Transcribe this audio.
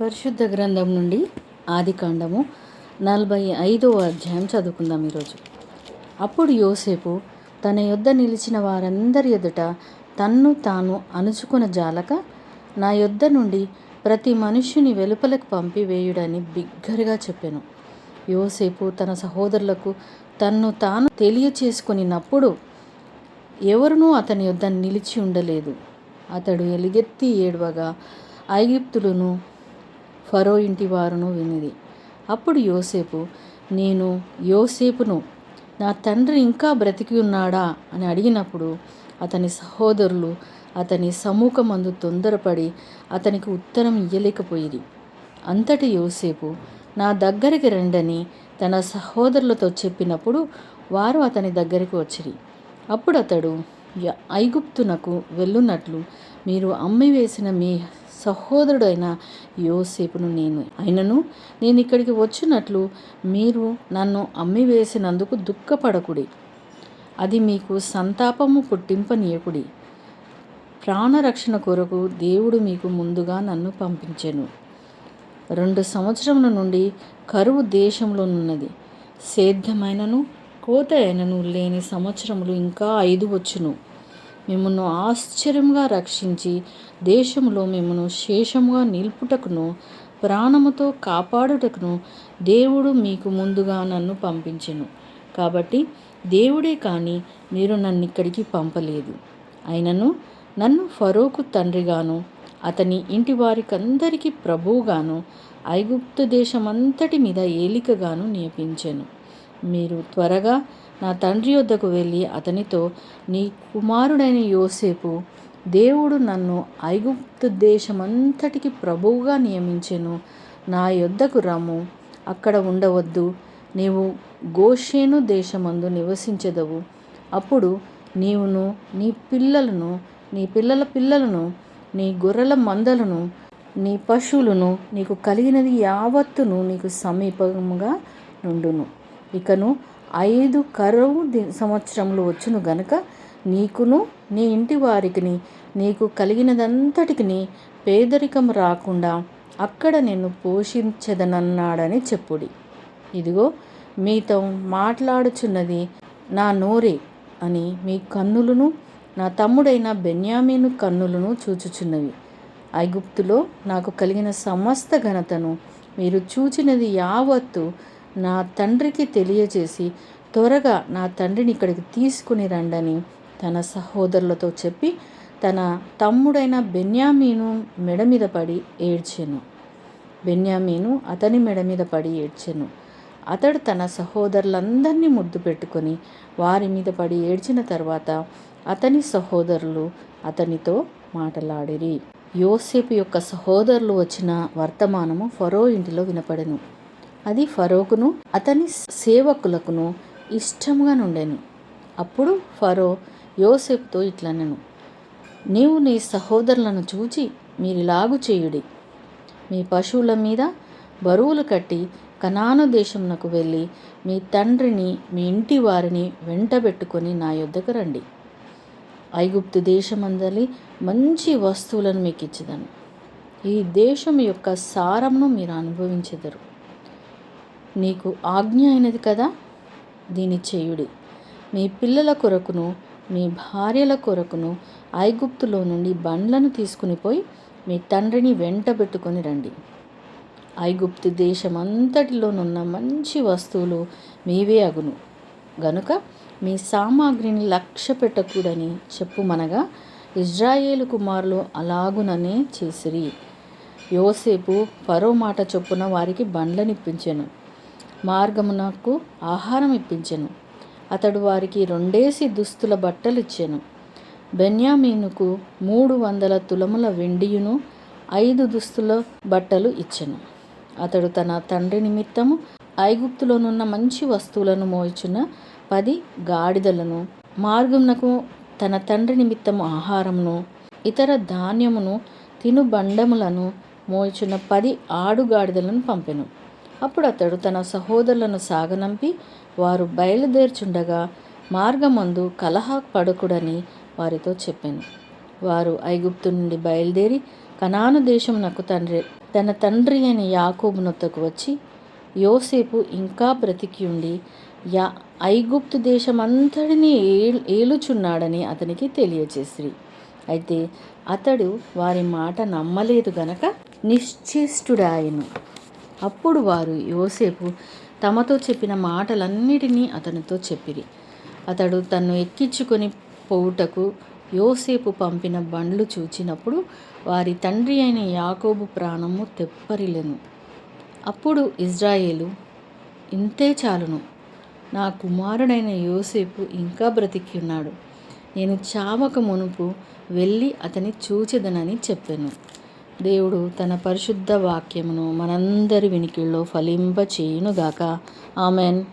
పరిశుద్ధ గ్రంథం నుండి ఆదికాండము నలభై ఐదవ అధ్యాయం చదువుకుందాం ఈరోజు. అప్పుడు యోసేపు తన యొద్ద నిలిచిన వారందరి ఎదుట తన్ను తాను అణుచుకున జాలక నా యొద్ద నుండి ప్రతి మనుష్యుని వెలుపలకు పంపి వేయుడని బిగ్గరగా చెప్పాను. యోసేపు తన సహోదరులకు తన్ను తాను తెలియచేసుకునినప్పుడు ఎవరునూ అతని యొద్ద నిలిచి ఉండలేదు. అతడు ఎలుగెత్తి ఏడవగా ఐగిప్తులను ఫరో ఇంటి వారును వినిది. అప్పుడు యోసేపు నేను యోసేపును నా తండ్రి ఇంకా బ్రతికి ఉన్నాడా? అని అడిగినప్పుడు అతని సహోదరులు అతని సముఖమందు తొందరపడి అతనికి ఉత్తరం ఇయ్యలేకపోయిరి. అంతటి యోసేపు నా దగ్గరికి రండని తన సహోదరులతో చెప్పినప్పుడు వారు అతని దగ్గరికి వచ్చిరి. అప్పుడు అతడు "య- ఐగుప్తునకు వెళ్ళున్నట్లు మీరు అమ్మివేసిన మీ సహోదరుడైన యోసేపును నేను. అయినను నేను ఇక్కడికి వచ్చినట్లు మీరు నన్ను అమ్మివేసినందుకు దుఃఖపడకుడి. అది మీకు సంతాపము పుట్టింపనీయకుడి. ప్రాణరక్షణ కొరకు దేవుడు మీకు ముందుగా నన్ను పంపించెను. రెండు సంవత్సరముల నుండి కరువు దేశంలోనున్నది. సేద్యమైనను కోత అయినను లేని సంవత్సరములు ఇంకా ఐదు వచ్చును. మిమ్మల్ని ఆశ్చర్యంగా రక్షించి దేశంలో మిమ్మను శేషముగా నిలుపుటకును ప్రాణముతో కాపాడుటకును దేవుడు మీకు ముందుగా నన్ను పంపించెను. కాబట్టి దేవుడే కానీ మీరు నన్ను ఇక్కడికి పంపలేదు. అయినను నన్ను ఫరోకు తండ్రిగాను అతని ఇంటి వారికందరికీ ప్రభువుగాను ఐగుప్తు దేశమంతటి మీద ఏలికగాను నియమించెను మీరు త్వరగా నా తండ్రి వద్దకు వెళ్ళి అతనితో నీ కుమారుడైన యోసేపు దేవుడు నన్ను ఐగుప్తు దేశమంతటికి ప్రభువుగా నియమించెను. నా యొద్దకు రమ్ము అక్కడ ఉండవద్దు. నీవు గోషేను దేశమందు నివసించదవు. అప్పుడు నీవును నీ పిల్లలను నీ పిల్లల పిల్లలను నీ గొర్రెల మందలను నీ పశువులను నీకు కలిగినది యావత్తును నీకు సమీపంగా నుండును. ఇకను ఐదు కరువు సంవత్సరములు వచ్చును గనుక నీకును నీ ఇంటి వారికిని నీకు కలిగినదంతటికి పేదరికం రాకుండా అక్కడ నిన్ను పోషించదనన్నాడని చెప్పుడి. ఇదిగో మీతో మాట్లాడుచున్నది నా నోరే అని మీ కన్నులను నా తమ్ముడైన బెన్యామీను కన్నులను చూచుచున్నవి. ఐగుప్తులో నాకు కలిగిన సమస్త ఘనతను మీరు చూచినది యావత్తు నా తండ్రికి తెలియజేసి త్వరగా నా తండ్రిని ఇక్కడికి తీసుకుని రండని తన సహోదరులతో చెప్పి తన తమ్ముడైన బెన్యామీను మెడ మీద పడి ఏడ్చెను. బెన్యామీను అతని మెడ మీద పడి ఏడ్చెను. అతడు తన సహోదరులందరినీ ముద్దు పెట్టుకొని వారి మీద పడి ఏడ్చిన తర్వాత అతని సహోదరులు అతనితో మాటలాడిరి. యోసేపు యొక్క సహోదరులు వచ్చిన వర్తమానము ఫరో ఇంటిలో వినపడెను. అది ఫరోకును అతని సేవకులకును ఇష్టముగా నుండెను. అప్పుడు ఫరో యోసేపుతో ఇట్లనెను నీవు నీ సహోదరులను చూచి మీరిలాగు చేయుడి. మీ పశువుల మీద బరువులు కట్టి కనాను దేశమునకు వెళ్ళి మీ తండ్రిని మీ ఇంటి వారిని వెంటబెట్టుకొని నా యొద్దకు రండి. ఐగుప్తు దేశమందలి మంచి వస్తువులను మీకు ఇచ్చిదను ఈ దేశం యొక్క సారమును మీరు అనుభవించెదరు. నీకు ఆజ్ఞ అయినది కదా? దీని చేయుడి. మీ పిల్లల కొరకును మీ భార్యల కొరకును ఐగుప్తులో నుండి బండ్లను తీసుకుని పోయి మీ తండ్రిని వెంటబెట్టుకొని రండి. ఐగుప్తు దేశమంతటిలోనున్న మంచి వస్తువులు మీవే అగును. గనుక మీ సామాగ్రిని లక్ష్య పెట్టకూడని చెప్పుమనగా ఇజ్రాయేలు కుమారులు అలాగుననే చేసిరి. యోసేపు పరో మాట చొప్పున వారికి బండ్లనిప్పించాను. మార్గమునకు ఆహారం ఇప్పించెను. అతడు వారికి రెండేసి దుస్తుల బట్టలు బెన్యామీనుకు మూడు వందల తులముల వెండియును ఐదు దుస్తుల బట్టలు ఇచ్చెను. అతడు తన తండ్రి నిమిత్తము ఐగుప్తులోనున్న మంచి వస్తువులను మోయిచున్న పది గాడిదలను మార్గమునకు తన తండ్రి నిమిత్తము ఆహారమును ఇతర ధాన్యమును తినుబండములను మోయిచున్న పది ఆడుగాడిదలను పంపెను. అప్పుడు అతడు తన సహోదరులను సాగనంపి వారు బయలుదేర్చుండగా మార్గమందు కలహ పడకుడని వారితో చెప్పాను. వారు ఐగుప్తు నుండి బయలుదేరి కనాను దేశమునకు తండ్రి తన తండ్రి అయిన యాకోబునొత్తకు వచ్చి యోసేపు ఇంకా బ్రతికి ఉండి యా ఐగుప్తు దేశమంతటిని ఏలుచున్నాడని అతనికి తెలియజేసిరి అయితే అతడు వారి మాట నమ్మలేదు గనక నిశ్చేష్టుడాయను అప్పుడు వారు యోసేపు తమతో చెప్పిన మాటలన్నిటినీ అతనితో చెప్పిరి. అతడు తన్ను ఎక్కించుకొని పోవుటకు యోసేపు పంపిన బండ్లు చూచినప్పుడు వారి తండ్రి అయిన యాకోబు ప్రాణము తెప్పరిలెను అప్పుడు ఇజ్రాయేలు ఇంతే చాలును. నా కుమారుడైన యోసేపు ఇంకా బ్రతికి ఉన్నాడు నేను చావక మునుపు వెళ్ళి అతని చూచెదనని చెప్పాను. దేవుడు తన పరిశుద్ధ వాక్యమును మనందరి వినికిల్లో ఫలింపచేయునుగాక. ఆమెన్.